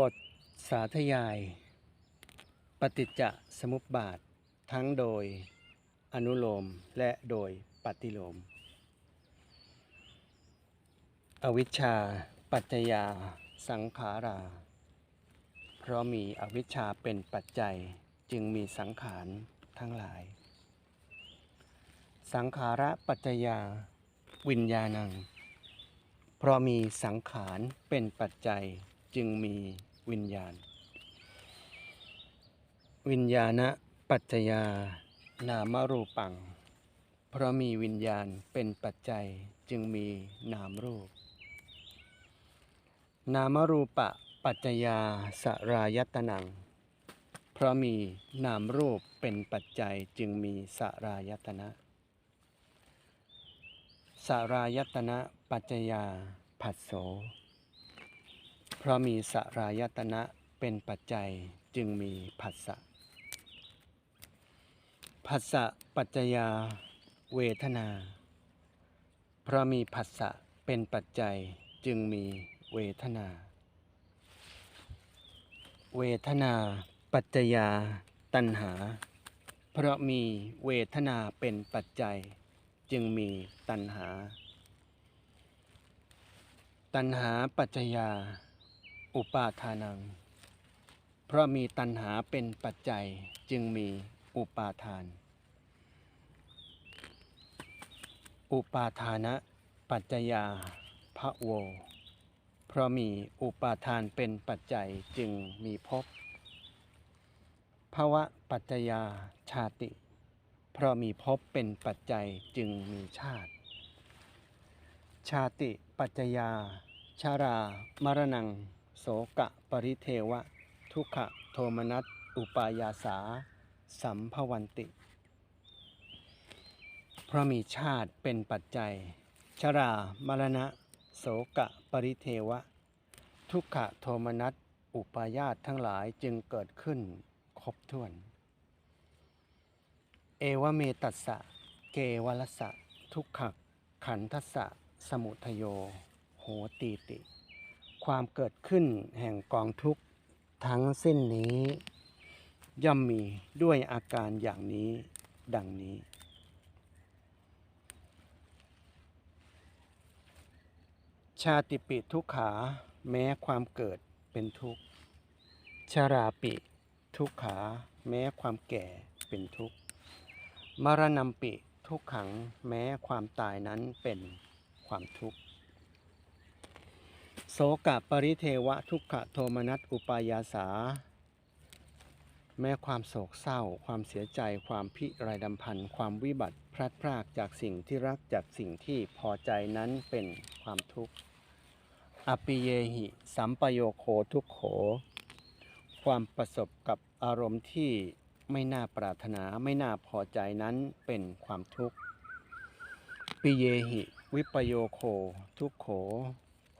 บทสาธยาย ปฏิจจสมุปบาท ทั้งโดยอนุโลมและโดยปฏิโลม อวิชชา ปัจจยา สังขารา เพราะมีอวิชชาเป็นปัจจัยจึงมีสังขารทั้งหลาย สังขาระปัจจยา วิญญาณัง เพราะมีสังขารเป็นปัจจัย จึงมีวิญญาณ วิญญาณปัจจยานามรูปัง เพราะมีวิญญาณเป็นปัจจัยจึงมีนามรูป นามรูปะปัจจยาสรายตนัง เพราะมีนามรูปเป็นปัจจัยจึงมีสรายตนะสารายตนะปัจจยาผัสโส เพราะมีสรายตนะเป็นปัจจัยจึงมีผัสสะผัสสะปัจจยาเวทนา เพราะมีผัสสะเป็นปัจจัยจึงมีเวทนา เวทนาปัจจยาตัณหา เพราะมีเวทนาเป็นปัจจัย จึงมีตัณหา ตัณหาปัจจยา อุปาทานัง เพราะมีตัณหาเป็นปัจจัยจึงมีอุปาทาน อุปาทานะปัจจยาพระโว เพราะมีอุปาทานเป็นปัจจัยจึงมีภพภาวะปัจจยาชาติ เพราะมีภพเป็นปัจจัยจึงมีชาติ ชาติปัจจยาชารามรณัง โสกะปริเทวะ ทุกขะโทมนัสอุปายาสา สัมภวันติ เพราะมีชาติเป็นปัจจัย ชรามรณะ โสกะปริเทวะ ทุกขะโทมนัสอุปายาตทั้งหลายจึงเกิดขึ้นครบถ้วน เอวเมตัสสะ เกวลสะ ทุกขะขันทัสสะ สมุทโย โหตีติ ความเกิดขึ้นแห่งกองทุกข์ทั้งสิ้นนี้ ย่อมมีด้วยอาการอย่างนี้ดังนี้ ชาติปิทุกขาแม้ความเกิดเป็นทุกข์ชาราปิทุกขาแม้ความแก่เป็นทุกข์มรณะปิทุกขังแม้ความตายนั้นเป็นความทุกข์ โสกะปริเทวะทุกขโทมนัสอุปายาสา แม้ความโศกเศร้า ความเสียใจ ความพิไรดำพัน ความวิบัติพลัดพรากจากสิ่งที่รักจากสิ่งที่พอใจนั้นเป็นความทุกข์ อปิเยหิ สัมปโยโคทุกโข ความประสบกับอารมณ์ที่ไม่น่าปรารถนาไม่น่าพอใจนั้นเป็นความทุกข์ ปิเยหิ วิปโยโคทุกโข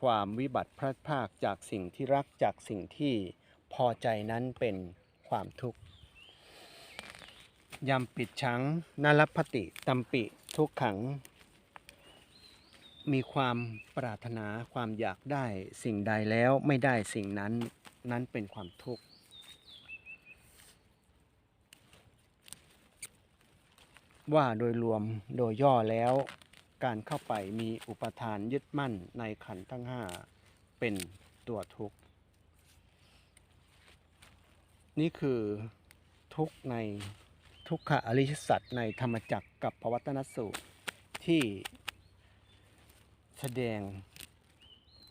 ความวิบัติพลัดพรากจากสิ่งที่รักจากสิ่งที่พอใจนั้นเป็นความทุกข์ยำปิดชังนารพติตัมปิทุกขัง มีความปรารถนาความอยากได้สิ่งใดแล้วไม่ได้สิ่งนั้นนั้นเป็นความทุกข์ว่าโดยรวมโดยย่อแล้ว การเข้าไปมีอุปทานยึดมั่นในขันธ์ทั้งห้าเป็นตัวทุกข์ นี่คือทุกข์ในทุกขะอริยสัจในธรรมจักรกับพวัตนสูตรที่แสดง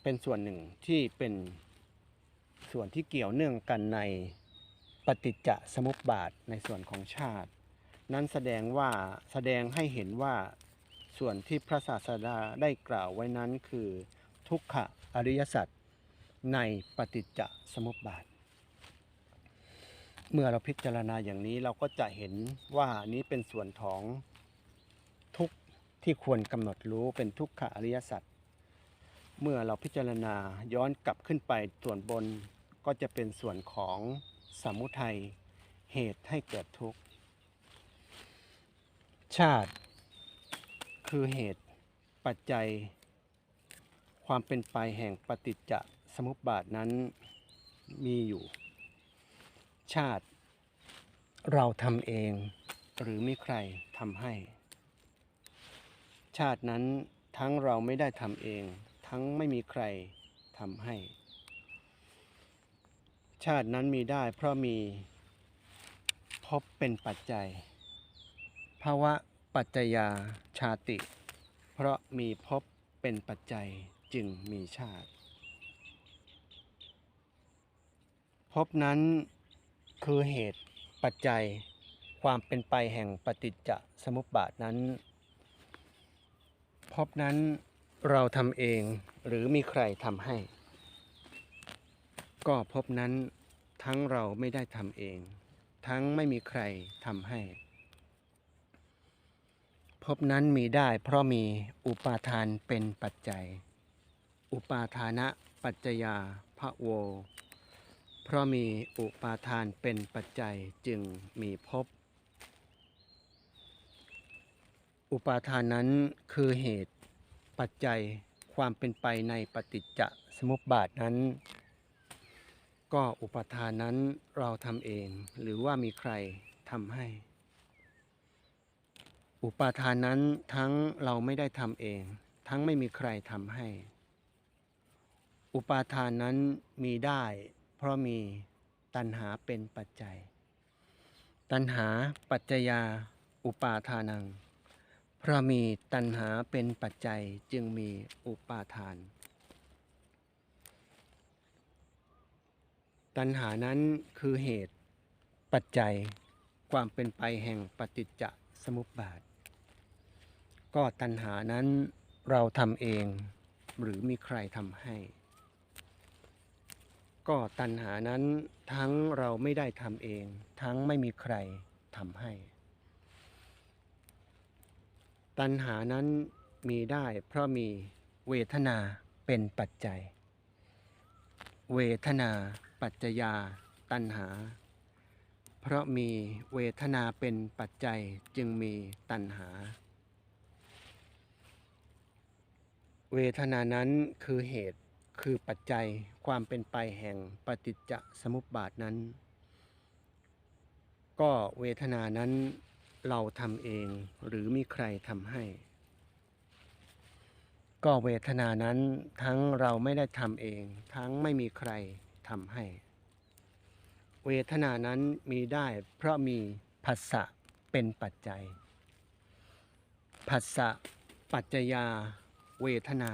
เป็นส่วนหนึ่งที่เป็นส่วนที่เกี่ยวเนื่องกันในปฏิจจสมุปบาทในส่วนของชาติ นั้นแสดงว่าแสดงให้เห็นว่า ส่วนที่พระศาสดาได้กล่าวไว้นั้นคือทุกขอริยสัจในปฏิจจสมุปบาท เมื่อเราพิจารณาอย่างนี้เราก็จะเห็นว่านี้เป็นส่วนของทุกข์ที่ควรกำหนดรู้เป็นทุกขอริยสัจเมื่อเราพิจารณาย้อนกลับขึ้นไปส่วนบนก็จะเป็นส่วนของสมุทัยเหตุให้เกิดทุกข์ ชาติ คือเหตุปัจจัย ความเป็นไปแห่งปฏิจจสมุปบาทนั้นมีอยู่ ชาติเราทำเอง หรือมีใครทำให้ ชาตินั้นทั้งเราไม่ได้ทำเอง ทั้งไม่มีใครทำให้ ชาตินั้นมีได้เพราะมีพบเป็นปัจจัยภาวะ ปัจจยาชาติ เพราะมีพบเป็นปัจจัยจึงมีชาติพบนั้นคือเหตุปัจจัยความเป็นไปแห่งปฏิจจสมุปบาทนั้นพบนั้นเราทำเองหรือมีใครทำให้ ก็พบนั้นทั้งเราไม่ได้ทำเอง ทั้งไม่มีใครทำให้ พบนั้นมีได้เพราะมีอุปาทานเป็นปัจจัย อุปาทานะปัจจยาพระโว เพราะมีอุปาทานเป็นปัจจัยจึงมีภพ อุปาทานนั้นคือเหตุปัจจัยความเป็นไปในปฏิจจสมุปบาทนั้น ก็อุปาทานนั้นเราทำเองหรือว่ามีใครทำให้ อุปาทานนั้นทั้งเราไม่ได้ทำเอง ทั้งไม่มีใครทำให้ อุปาทานนั้นมีได้ เพราะมีตัณหาเป็นปัจจัย ตัณหาปัจจยา อุปาทานัง เพราะมีตัณหาเป็นปัจจัยจึงมีอุปาทาน ตัณหานั้นคือเหตุปัจจัยความเป็นไปแห่งปฏิจจสมุปบาท ก็ตัณหานั้นเราทำเองหรือมีใครทำให้ ก็ตัณหานั้นทั้งเราไม่ได้ทำเอง ทั้งไม่มีใครทำให้ ตัณหานั้นมีได้เพราะมีเวทนาเป็นปัจจัย เวทนาปัจจยาตัณหา เพราะมีเวทนาเป็นปัจจัยจึงมีตัณหา เวทนานั้นคือเหตุคือปัจจัยความเป็นไปแห่งปฏิจจสมุปบาทนั้น ก็เวทนานั้นเราทำเองหรือมีใครทำให้ ก็เวทนานั้นทั้งเราไม่ได้ทำเอง ทั้งไม่มีใครทำให้ เวทนานั้นมีได้เพราะมีผัสสะเป็นปัจจัยผัสสะปัจจยา เวทนา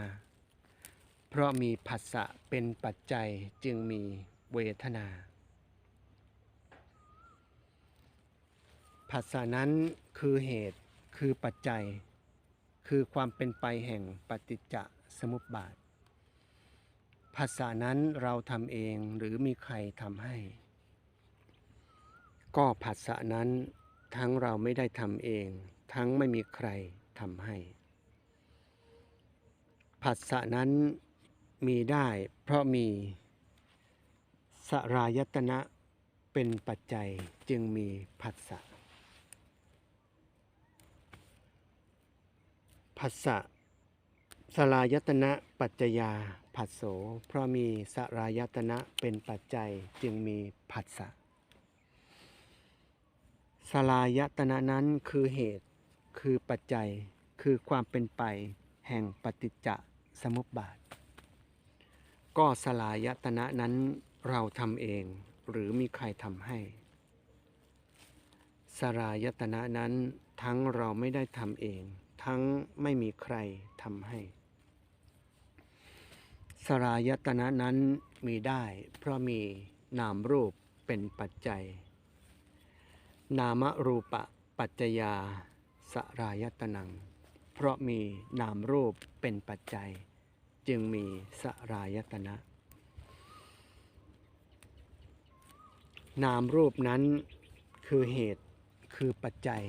เพราะมีผัสสะเป็นปัจจัยจึงมีเวทนาผัสสะนั้นคือเหตุคือปัจจัย คือความเป็นไปแห่งปฏิจจสมุปบาทผัสสะนั้นเราทำเองหรือมีใครทำให้ ก็ผัสสะนั้นทั้งเราไม่ได้ทำเอง ทั้งไม่มีใครทำให้ ผัสสะนั้นมีได้เพราะมีสรายตนะเป็นปัจจัยจึงมีผัสสะผัสสะสลายตนะปัจจยาผัสโส เพราะมีสรายตนะเป็นปัจจัยจึงมีผัสสะสลายตนะนั้นคือเหตุคือปัจจัยคือความเป็นไปแห่งปฏิจจ สมุปบาท ก็สลายตนะนั้นเราทำเองหรือมีใครทำให้ สลายตนะนั้นทั้งเราไม่ได้ทำเอง ทั้งไม่มีใครทำให้ สลายตนะนั้นมีได้ เพราะมีนามรูปเป็นปัจจัย นามรูปะปัจจยาสรายตนัง เพราะมีนามรูปเป็นปัจจัย จึงมีสรายตนะ นามรูปนั้นคือเหตุคือปัจจัย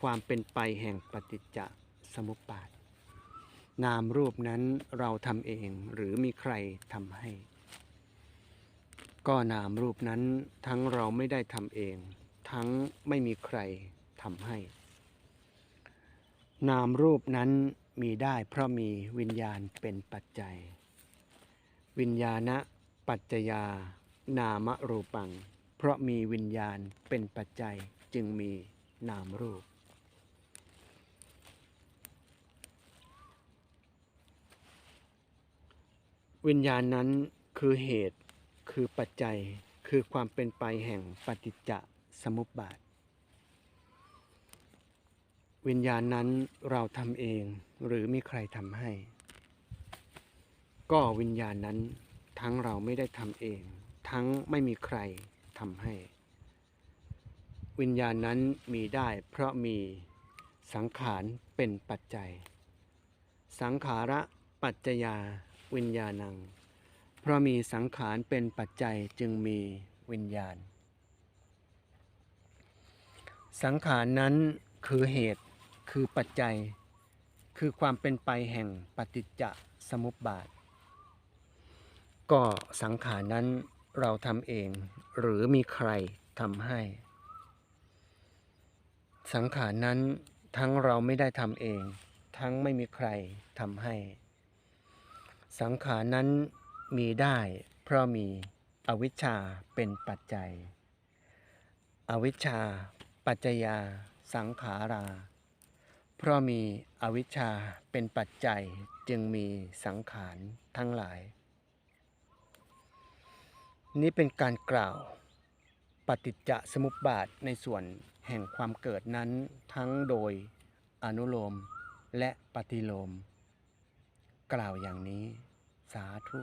ความเป็นไปแห่งปฏิจจสมุปบาท นามรูปนั้นเราทำเองหรือมีใครทำให้ ก็นามรูปนั้นทั้งเราไม่ได้ทำเอง ทั้งไม่มีใครทำให้ นามรูปนั้น มีได้เพราะมีวิญญาณเป็นปัจจัย วิญญาณปัจจยานามรูปัง เพราะมีวิญญาณเป็นปัจจัยจึงมีนามรูป วิญญาณนั้นคือเหตุคือปัจจัยคือความเป็นไปแห่งปฏิจจสมุปบาท วิญญาณนั้นเราทำเองหรือมีใครทำให้ ก็วิญญาณนั้นทั้งเราไม่ได้ทำเอง ทั้งไม่มีใครทำให้ วิญญาณนั้นมีได้เพราะมีสังขารเป็นปัจจัย สังขาระปัจจยาวิญญาณัง เพราะมีสังขารเป็นปัจจัยจึงมีวิญญาณ สังขารนั้นคือเหตุ คือปัจจัย คือความเป็นไปแห่งปฏิจจสมุปบาท ก็สังขารนั้นเราทำเอง หรือมีใครทำให้ สังขารนั้นทั้งเราไม่ได้ทำเอง ทั้งไม่มีใครทำให้ สังขารนั้นมีได้เพราะมีอวิชชาเป็นปัจจัย อวิชชา ปัจจยา สังขารา เพราะมีอวิชชาเป็นปัจจัยจึงมีสังขารทั้งหลาย นี้เป็นการกล่าวปฏิจจสมุปบาทในส่วนแห่งความเกิดนั้นทั้งโดยอนุโลมและปฏิโลม กล่าวอย่างนี้สาธุ